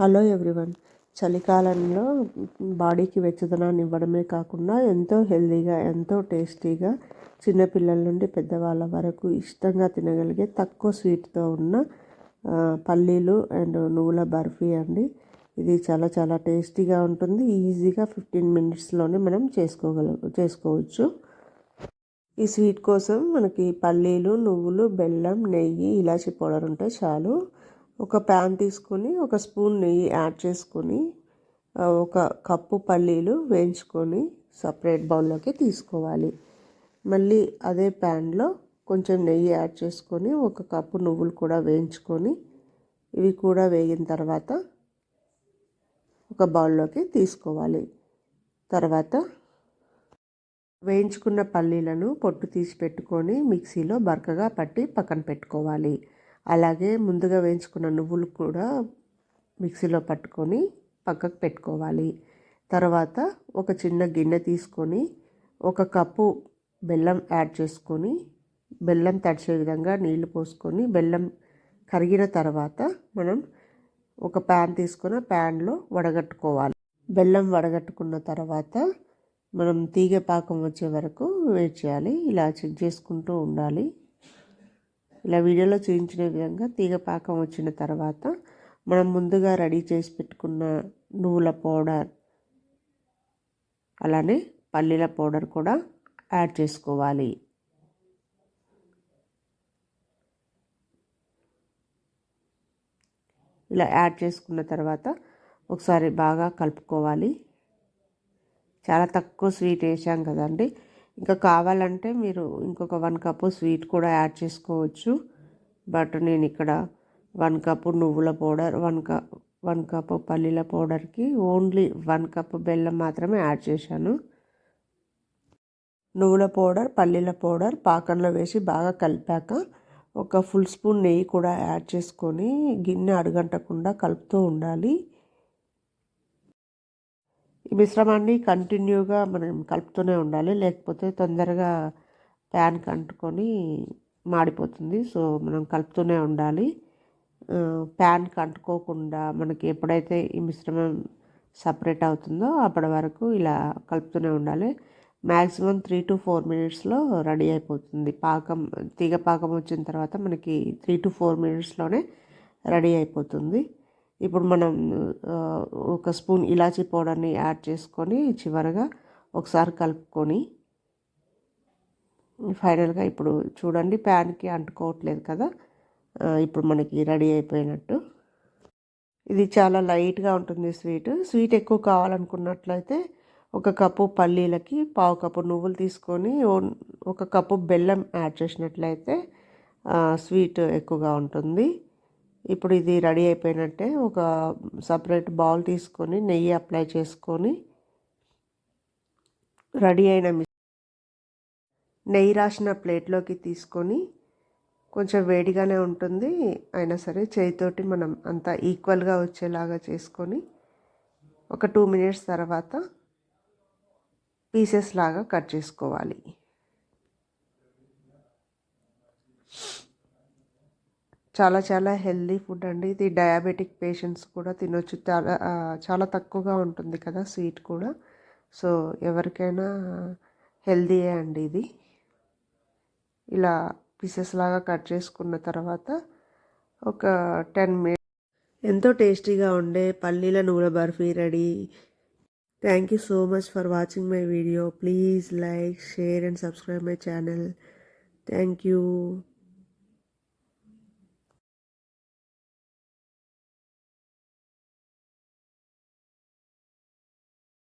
Hello everyone. చలికాలంలో బాడీకి వెచ్చదనాన్ని ఇవ్వడమే కాకుండా ఎంతో హెల్తీగా ఎంతో టేస్టీగా చిన్నపిల్లల నుండి పెద్దవాళ్ళ వరకు ఇష్టంగా తినగలిగే తక్కువ స్వీట్తో ఉన్న పల్లీలు అండ్ నువ్వుల బర్ఫీ అండి. ఇది చాలా చాలా టేస్టీగా ఉంటుంది. ఈజీగా ఫిఫ్టీన్ మినిట్స్లోనే మనం చేసుకోగల చేసుకోవచ్చు. ఈ స్వీట్ కోసం మనకి పల్లీలు నువ్వులు బెల్లం నెయ్యి ఇలాచి పౌడర్ ఉంటే చాలు. ఒక ప్యాన్ తీసుకొని ఒక స్పూన్ నెయ్యి యాడ్ చేసుకొని ఒక కప్పు పల్లీలు వేయించుకొని సపరేట్ బౌల్లోకి తీసుకోవాలి. మళ్ళీ అదే ప్యాన్లో కొంచెం నెయ్యి యాడ్ చేసుకొని ఒక కప్పు నువ్వులు కూడా వేయించుకొని ఇవి కూడా వేగిన తర్వాత ఒక బౌల్లోకి తీసుకోవాలి. తర్వాత వేయించుకున్న పల్లీలను పొట్టు తీసి పెట్టుకొని మిక్సీలో బరకగా పట్టి పక్కన పెట్టుకోవాలి. అలాగే ముందుగా వేయించుకున్న నువ్వులు కూడా మిక్సీలో పట్టుకొని పక్కకు పెట్టుకోవాలి. తర్వాత ఒక చిన్న గిన్నె తీసుకొని ఒక కప్పు బెల్లం యాడ్ చేసుకొని బెల్లం తడిచే విధంగా నీళ్ళు పోసుకొని బెల్లం కరిగిన తర్వాత మనం ఒక ప్యాన్ తీసుకొని ప్యాన్లో వడగట్టుకోవాలి. బెల్లం వడగట్టుకున్న తర్వాత మనం తీగ పాకం వచ్చే వరకు వెయిట్ చేయాలి. ఇలా చెక్ చేసుకుంటూ ఉండాలి. ఇలా వీడియోలో చూపించిన విధంగా తీగ పాకం వచ్చిన తర్వాత మనం ముందుగా రెడీ చేసి పెట్టుకున్న నువ్వుల పౌడర్ అలానే పల్లీల పౌడర్ కూడా యాడ్ చేసుకోవాలి. ఇలా యాడ్ చేసుకున్న తర్వాత ఒకసారి బాగా కలుపుకోవాలి. చాలా తక్కువ స్వీట్ వేసాం కదండి. ఇంకా కావాలంటే మీరు ఇంకొక వన్ కప్పు స్వీట్ కూడా యాడ్ చేసుకోవచ్చు. బట్ నేను ఇక్కడ వన్ కప్పు నువ్వుల powder one cup one cup పల్లీల పౌడర్కి ఓన్లీ వన్ కప్పు బెల్లం మాత్రమే యాడ్ చేశాను. నువ్వుల పౌడర్ పల్లీల పౌడర్ పాకంలో వేసి బాగా కలిపాక ఒక ఫుల్ స్పూన్ నెయ్యి కూడా యాడ్ చేసుకొని గిన్నె అడుగంటకుండా కలుపుతూ ఉండాలి. ఈ మిశ్రమాన్ని కంటిన్యూగా మనం కలుపుతూనే ఉండాలి. లేకపోతే తొందరగా ప్యాన్కి అంటుకొని మాడిపోతుంది. సో మనం కలుపుతూనే ఉండాలి. ప్యాన్కి అంటుకోకుండా మనకి ఎప్పుడైతే ఈ మిశ్రమం సపరేట్ అవుతుందో అప్పటి వరకు ఇలా కలుపుతూనే ఉండాలి. మ్యాక్సిమం త్రీ టు ఫోర్ మినిట్స్లో రెడీ అయిపోతుంది. పాకం తీగ పాకం వచ్చిన తర్వాత మనకి త్రీ టు ఫోర్ మినిట్స్లోనే రెడీ అయిపోతుంది. ఇప్పుడు మనం ఒక స్పూన్ ఇలాచీ పౌడర్ని యాడ్ చేసుకొని చివరగా ఒకసారి కలుపుకొని ఫైనల్గా ఇప్పుడు చూడండి ప్యాన్కి అంటుకోవట్లేదు కదా. ఇప్పుడు మనకి రెడీ అయిపోయినట్టు. ఇది చాలా లైట్గా ఉంటుంది స్వీట్. స్వీట్ ఎక్కువ కావాలనుకున్నట్లయితే ఒక కప్పు పల్లీలకి పావు కప్పు నువ్వులు తీసుకొని ఒక కప్పు బెల్లం యాడ్ చేసినట్లయితే స్వీట్ ఎక్కువగా ఉంటుంది. ఇప్పుడు ఇది రెడీ అయిపోయినట్టే ఒక సపరేట్ బౌల్ తీసుకొని నెయ్యి అప్లై చేసుకొని రెడీ అయిన నెయ్యి రాసిన ప్లేట్లోకి తీసుకొని కొంచెం వేడిగానే ఉంటుంది. అయినా సరే చేయితోటి మనం అంతా ఈక్వల్గా వచ్చేలాగా చేసుకొని ఒక టూ మినిట్స్ తర్వాత పీసెస్ లాగా కట్ చేసుకోవాలి. చాలా చాలా హెల్దీ ఫుడ్ అండి. ఇది డయాబెటిక్ పేషెంట్స్ కూడా తినొచ్చు. చాలా చాలా తక్కువగా ఉంటుంది కదా స్వీట్ కూడా. సో ఎవరికైనా హెల్దీయే అండి ఇది. ఇలా పీసెస్ లాగా కట్ చేసుకున్న తర్వాత ఒక టెన్ మినిట్ ఎంతో టేస్టీగా ఉండే పల్లీల నూనె barfi ready. Thank you so much for watching my video please like share and subscribe my channel thank you